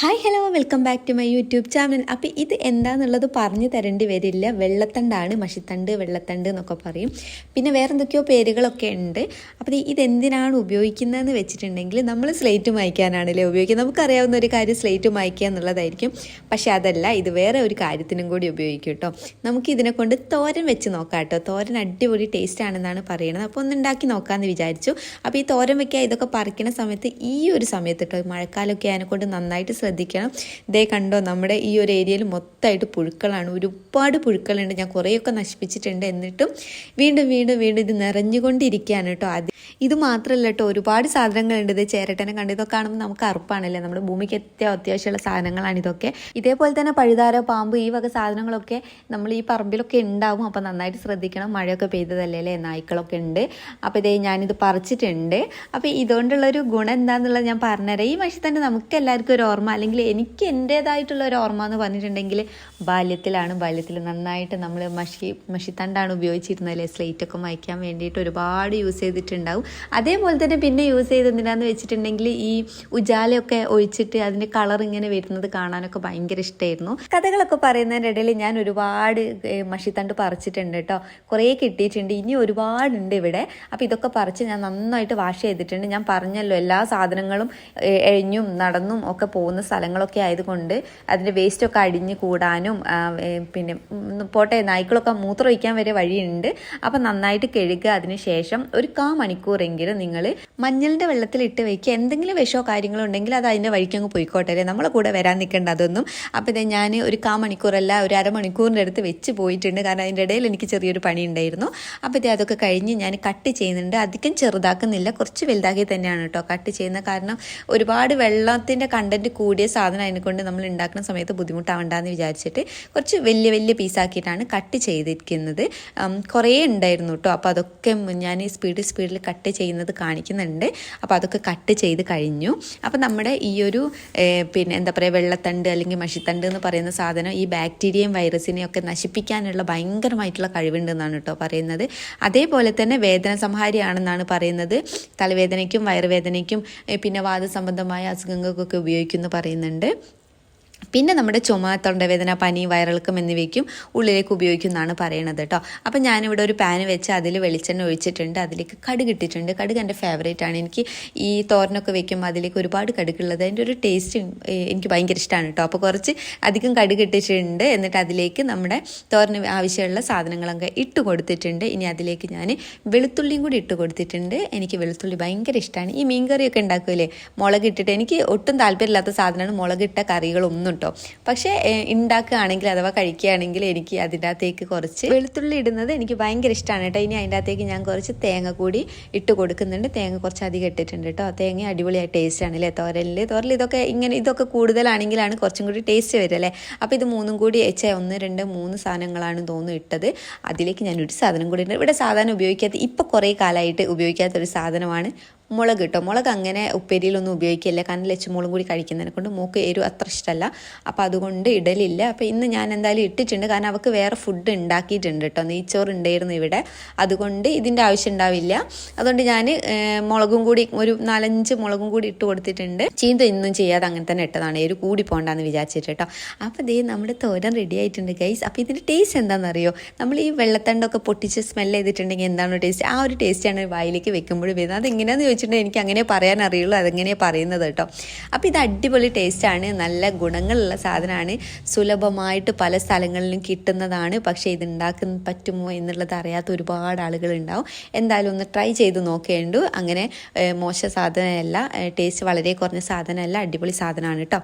Hi hello welcome back to my YouTube channel അപ്പോൾ ഇത് എന്താണെന്നുള്ളത് പറഞ്ഞു തരേണ്ടി വരില്ല. വെള്ളത്തണ്ടാണ് മഷിത്തണ്ട് വെള്ളത്തണ്ട് എന്നൊക്കെ പറയും. പിന്നെ വേറെ എന്തൊക്കെയോ പേരുകളൊക്കെ ഉണ്ട്. അപ്പോൾ ഇത് ഇതെന്തിനാണ് ഉപയോഗിക്കുന്നതെന്ന് വെച്ചിട്ടുണ്ടെങ്കിൽ നമ്മൾ സ്ലേറ്റ് മായ്ക്കാനാണല്ലേ ഉപയോഗിക്കുന്നത്. നമുക്കറിയാവുന്ന ഒരു കാര്യം സ്ലേറ്റ് മായ്ക്കുക എന്നുള്ളതായിരിക്കും. പക്ഷേ അതല്ല ഇത് വേറെ ഒരു കാര്യത്തിനും കൂടി ഉപയോഗിക്കും കേട്ടോ. നമുക്ക് ഇതിനെ കൊണ്ട് തോരൻ വെച്ച് നോക്കാം കേട്ടോ. തോരൻ അടിപൊളി ടേസ്റ്റ് ആണെന്നാണ് പറയുന്നത് അപ്പോൾ ഒന്ന് ഉണ്ടാക്കി നോക്കാമെന്ന് വിചാരിച്ചു. അപ്പോൾ ഈ തോരൻ വെക്കുക ഇതൊക്കെ പറിക്കുന്ന സമയത്ത് ഈ ഒരു സമയത്ത് കേട്ടോ മഴക്കാലമൊക്കെ അതിനെക്കൊണ്ട് നന്നായിട്ട് ശ്രദ്ധിക്കണം. ഇതേ കണ്ടോ നമ്മുടെ ഈ ഒരു ഏരിയയിൽ മൊത്തമായിട്ട് പുഴുക്കളാണ്. ഒരുപാട് പുഴുക്കളുണ്ട്. ഞാൻ കുറേയൊക്കെ നശിപ്പിച്ചിട്ടുണ്ട് എന്നിട്ടും വീണ്ടും വീണ്ടും വീണ്ടും ഇത് നിറഞ്ഞുകൊണ്ടിരിക്കുകയാണ് കേട്ടോ അത് ഇത് മാത്രമല്ല കേട്ടോ ഒരുപാട് സാധനങ്ങളുണ്ട്. ഇത് ചേരട്ടനെ കണ്ട് ഇതൊക്കെ കാണുമ്പോൾ നമുക്ക് അറുപ്പാണല്ലേ നമ്മുടെ ഭൂമിക്ക് ഏറ്റവും അത്യാവശ്യമുള്ള സാധനങ്ങളാണ് ഇതൊക്കെ. ഇതേപോലെ തന്നെ പഴുതാര പാമ്പ് ഈ വക സാധനങ്ങളൊക്കെ നമ്മൾ ഈ പറമ്പിലൊക്കെ ഉണ്ടാവും. അപ്പോൾ നന്നായിട്ട് ശ്രദ്ധിക്കണം. മഴയൊക്കെ പെയ്തതല്ലേ അല്ലേ? നായ്ക്കളൊക്കെ ഉണ്ട്. അപ്പോൾ ഇതേ ഞാനിത് പറിച്ചിട്ടുണ്ട്. അപ്പോൾ ഇതുകൊണ്ടുള്ളൊരു ഗുണം എന്താണെന്നുള്ളത് ഞാൻ പറഞ്ഞുതരാം. ഈ മഷി തന്നെ നമുക്ക് എല്ലാവർക്കും ഒരു ഓർമ്മ അല്ലെങ്കിൽ എനിക്ക് എന്റേതായിട്ടുള്ള ഒരു ഓർമ്മ എന്ന് പറഞ്ഞിട്ടുണ്ടെങ്കിൽ ബാല്യത്തിലാണ്. ബാല്യത്തിൽ നന്നായിട്ട് നമ്മൾ മഷി മഷിത്തണ്ടാണ് ഉപയോഗിച്ചിരുന്നത്. അല്ലേ? സ്ലേറ്റൊക്കെ മായ്ക്കാൻ വേണ്ടിയിട്ട് ഒരുപാട് യൂസ് ചെയ്തിട്ടുണ്ടാവും. അതേപോലെ തന്നെ പിന്നെ യൂസ് ചെയ്തെന്തിനാന്ന് വെച്ചിട്ടുണ്ടെങ്കിൽ ഈ ഉജാലയൊക്കെ ഒഴിച്ചിട്ട് അതിന്റെ കളർ ഇങ്ങനെ വരുന്നത് കാണാനൊക്കെ ഭയങ്കര ഇഷ്ടമായിരുന്നു കഥകളൊക്കെ പറയുന്നതിന്റെ ഇടയിൽ ഞാൻ ഒരുപാട് മഷിത്തണ്ട് പറിച്ചിട്ടുണ്ട് കേട്ടോ. കുറേ കിട്ടിയിട്ടുണ്ട്. ഇനി ഒരുപാടുണ്ട് ഇവിടെ. അപ്പോൾ ഇതൊക്കെ പറിച്ച് ഞാൻ നന്നായിട്ട് വാഷ് ചെയ്തിട്ടുണ്ട്. ഞാൻ പറഞ്ഞല്ലോ എല്ലാ സാധനങ്ങളും എഴിഞ്ഞും നടന്നും ഒക്കെ പോകുന്ന സ്ഥലങ്ങളൊക്കെ ആയതുകൊണ്ട് അതിന്റെ വേസ്റ്റൊക്കെ അടിഞ്ഞ് കൂടാനും പിന്നെ പോട്ടെ നായ്ക്കളൊക്കെ മൂത്രമൊഴിക്കാൻ വരെ വഴിയുണ്ട്. അപ്പം നന്നായിട്ട് കഴുകുക. അതിന് ശേഷം ഒരു കാ മണിക്കൂറെങ്കിലും നിങ്ങൾ മഞ്ഞളിന്റെ വെള്ളത്തിൽ ഇട്ട് വയ്ക്കുക എന്തെങ്കിലും വിഷമോ കാര്യങ്ങളോ ഉണ്ടെങ്കിൽ അത് അതിന്റെ വഴിക്കങ്ങ് പോയിക്കോട്ടെ നമ്മളെ കൂടെ വരാൻ നിൽക്കേണ്ട അതൊന്നും. അപ്പോൾ ഞാൻ ഒരു കാ മണിക്കൂറല്ല ഒരു അരമണിക്കൂറിന്റെ അടുത്ത് വെച്ച് പോയിട്ടുണ്ട്. കാരണം അതിന്റെ ഇടയിൽ എനിക്ക് ചെറിയൊരു പണി ഉണ്ടായിരുന്നു. അപ്പോൾ ഇത് അതൊക്കെ കഴിഞ്ഞ് ഞാൻ കട്ട് ചെയ്യുന്നുണ്ട്. അധികം ചെറുതാക്കുന്നില്ല. കുറച്ച് വലുതാക്കി തന്നെയാണ് കേട്ടോ കട്ട് ചെയ്യുന്നത്. കാരണം ഒരുപാട് വെള്ളത്തിന്റെ കണ്ടന്റ് കൂടിയ സാധനം അതിനെക്കൊണ്ട് നമ്മൾ ഉണ്ടാക്കുന്ന സമയത്ത് ബുദ്ധിമുട്ടാവണ്ടെന്ന് വിചാരിച്ചിട്ട് കുറച്ച് വലിയ വലിയ പീസാക്കിയിട്ടാണ് കട്ട് ചെയ്തിരിക്കുന്നത്. കുറേ ഉണ്ടായിരുന്നു കേട്ടോ. അപ്പോൾ അതൊക്കെ ഞാൻ സ്പീഡിൽ സ്പീഡിൽ കട്ട് ചെയ്യുന്നത് കാണിക്കുന്നുണ്ട്. അപ്പോൾ അതൊക്കെ കട്ട് ചെയ്ത് കഴിഞ്ഞു. അപ്പോൾ നമ്മുടെ ഈ ഒരു പിന്നെ എന്താ പറയുക വെള്ളത്തണ്ട് അല്ലെങ്കിൽ മഷിത്തണ്ട് എന്ന് പറയുന്ന സാധനം ഈ ബാക്ടീരിയയും വൈറസിനെയും ഒക്കെ നശിപ്പിക്കാനുള്ള ഭയങ്കരമായിട്ടുള്ള കഴിവുണ്ടെന്നാണ് കേട്ടോ പറയുന്നത്. അതേപോലെ തന്നെ വേദന സംഹാരിയാണെന്നാണ് പറയുന്നത്. തലവേദനയ്ക്കും വയറുവേദനയ്ക്കും പിന്നെ വാദ സംബന്ധമായ അസുഖങ്ങൾക്കൊക്കെ ഉപയോഗിക്കുമെന്ന് പറയുന്നുണ്ട്. പിന്നെ നമ്മുടെ ചുമ തൊണ്ടവേദന പനി വയറിളക്കം എന്നിവയ്ക്കും ഉള്ളിലേക്ക് ഉപയോഗിക്കുന്നതാണ് പറയണത് കേട്ടോ അപ്പം ഞാനിവിടെ ഒരു പാന് വെച്ച് അതിൽ വെളിച്ചെണ്ണ ഒഴിച്ചിട്ടുണ്ട്. അതിലേക്ക് കടുക് ഇട്ടിട്ടുണ്ട് കടുക് എന്റെ ഫേവറേറ്റ് ആണ്. എനിക്ക് ഈ തോരനൊക്കെ വെക്കുമ്പോൾ അതിലേക്ക് ഒരുപാട് കടുകുള്ളത്. അതിന്റെ ഒരു ടേസ്റ്റ് എനിക്ക് ഭയങ്കര ഇഷ്ടമാണ് കേട്ടോ അപ്പോൾ കുറച്ച് അധികം കടുക് ഇട്ടിട്ടുണ്ട് എന്നിട്ട് അതിലേക്ക് നമ്മുടെ തോരന് ആവശ്യമുള്ള സാധനങ്ങളൊക്കെ ഇട്ട് കൊടുത്തിട്ടുണ്ട്. ഇനി അതിലേക്ക് ഞാൻ വെളുത്തുള്ളിയും കൂടി ഇട്ട് കൊടുത്തിട്ടുണ്ട്. എനിക്ക് വെളുത്തുള്ളി ഭയങ്കര ഇഷ്ടമാണ് ഈ മീൻ മീൻകറിയൊക്കെ ഉണ്ടാക്കുമല്ലേ മുളക് ഇട്ടിട്ട്. എനിക്ക് ഒട്ടും താല്പര്യമില്ലാത്ത സാധനമാണ് മുളകിട്ട കറികളൊന്നും കേട്ടോ പക്ഷേ ഉണ്ടാക്കുകയാണെങ്കിൽ അഥവാ കഴിക്കുകയാണെങ്കിൽ എനിക്ക് അതിന്റെ അകത്തേക്ക് കുറച്ച് വെളുത്തുള്ളി ഇടുന്നത് എനിക്ക് ഭയങ്കര ഇഷ്ടമാണ് കേട്ടോ. ഇനി അതിന്റെ അകത്തേക്ക് ഞാൻ കുറച്ച് തേങ്ങ കൂടി ഇട്ട് കൊടുക്കുന്നുണ്ട്. തേങ്ങ കുറച്ച് അധികം ഇട്ടിട്ടുണ്ട് കേട്ടോ. തേങ്ങ അടിപൊളിയായി ടേസ്റ്റ് ആണ് അല്ലേ തോരലിൽ തോരൽ ഇതൊക്കെ ഇങ്ങനെ ഇതൊക്കെ കൂടുതലാണെങ്കിലാണ് കുറച്ചും കൂടി ടേസ്റ്റ് വരിക അല്ലേ അപ്പോൾ ഇത് മൂന്നും കൂടി വെച്ചാൽ ഒന്ന് രണ്ട് മൂന്ന് സാധനങ്ങളാണ് തോന്നുന്നു ഇട്ടത്. അതിലേക്ക് ഞാൻ ഒരു സാധനം കൂടി ഇട്ടുണ്ട് ഇവിടെ സാധനം ഉപയോഗിക്കാത്ത ഇപ്പോൾ കുറേ കാലമായിട്ട് ഉപയോഗിക്കാത്തൊരു സാധനമാണ് മുളക് കേട്ടോ മുളക് അങ്ങനെ ഉപ്പേരിയിലൊന്നും ഉപയോഗിക്കില്ല. കാരണം ലച്ചുമുളകും കൂടി കഴിക്കുന്നതിനെ കൊണ്ട് മൂക്ക് എരു അത്ര ഇഷ്ടമല്ല അപ്പോൾ അതുകൊണ്ട് ഇടലില്ല. അപ്പോൾ ഇന്ന് ഞാൻ എന്തായാലും ഇട്ടിട്ടുണ്ട്. കാരണം അവൾക്ക് വേറെ ഫുഡ് ഉണ്ടാക്കിയിട്ടുണ്ട് കേട്ടോ. നെയ്ച്ചോറ് ഉണ്ടായിരുന്നു ഇവിടെ. അതുകൊണ്ട് ഇതിന്റെ ആവശ്യം ഉണ്ടാവില്ല. അതുകൊണ്ട് ഞാൻ മുളകും കൂടി ഒരു നാലഞ്ച് മുളകും കൂടി ഇട്ട് കൊടുത്തിട്ടുണ്ട്. ചീന്ത ഇന്നും ചെയ്യാതെ അങ്ങനെ തന്നെ ഇട്ടതാണ്. എരു കൂടി പോകണ്ടെന്ന് വിചാരിച്ചിട്ട് കേട്ടോ. അപ്പോൾ ദേ നമ്മുടെ തോരൻ റെഡി ആയിട്ടുണ്ട് ഗൈസ് അപ്പോൾ ഇതിന്റെ ടേസ്റ്റ് എന്താണെന്നറിയോ? നമ്മൾ ഈ വെള്ളത്തണ്ടൊക്കെ പൊട്ടിച്ച് സ്മെൽ ചെയ്തിട്ടുണ്ടെങ്കിൽ എന്താണ് ടേസ്റ്റ് ആ ഒരു ടേസ്റ്റാണ് വായിലേക്ക് വെക്കുമ്പോഴും വരുന്നത്. അതെങ്ങനെയാണെന്ന് ചോദിച്ചിട്ടുണ്ടെങ്കിൽ എനിക്ക് അങ്ങനെ പറയാൻ അറിയുള്ളൂ. അതെങ്ങനെയാണ് പറയുന്നത് കേട്ടോ. അപ്പോൾ ഇത് അടിപൊളി ടേസ്റ്റാണ് നല്ല ഗുണങ്ങളുള്ള സാധനമാണ്. സുലഭമായിട്ട് പല സ്ഥലങ്ങളിലും കിട്ടുന്നതാണ്. പക്ഷേ ഇത് ഉണ്ടാക്കാൻ പറ്റുമോ എന്നുള്ളത് അറിയാത്ത ഒരുപാട് ആളുകളുണ്ടാവും എന്തായാലും ഒന്ന് ട്രൈ ചെയ്ത് നോക്കേണ്ടു. അങ്ങനെ മോശ സാധനമല്ല ടേസ്റ്റ് വളരെ കുറഞ്ഞ സാധനമല്ല അടിപൊളി സാധനമാണ് കേട്ടോ.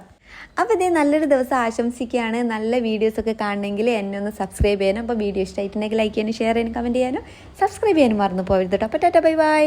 അപ്പോൾ ഇതേ നല്ലൊരു ദിവസം ആശംസിക്കുകയാണ്. നല്ല വീഡിയോസൊക്കെ കാണണമെങ്കിൽ എന്നെ ഒന്ന് സബ്സ്ക്രൈബ് ചെയ്യാനും. അപ്പോൾ വീഡിയോ ഇഷ്ടമായിട്ടുണ്ടെങ്കിൽ ലൈക്ക് ചെയ്യാനും ഷെയർ ചെയ്യാനും കമന്റ് ചെയ്യാനും. സബ്സ്ക്രൈബ് ചെയ്യാനും മറന്നു പോകരുത് കേട്ടോ. അപ്പോൾ ടാറ്റ ബൈ ബൈ.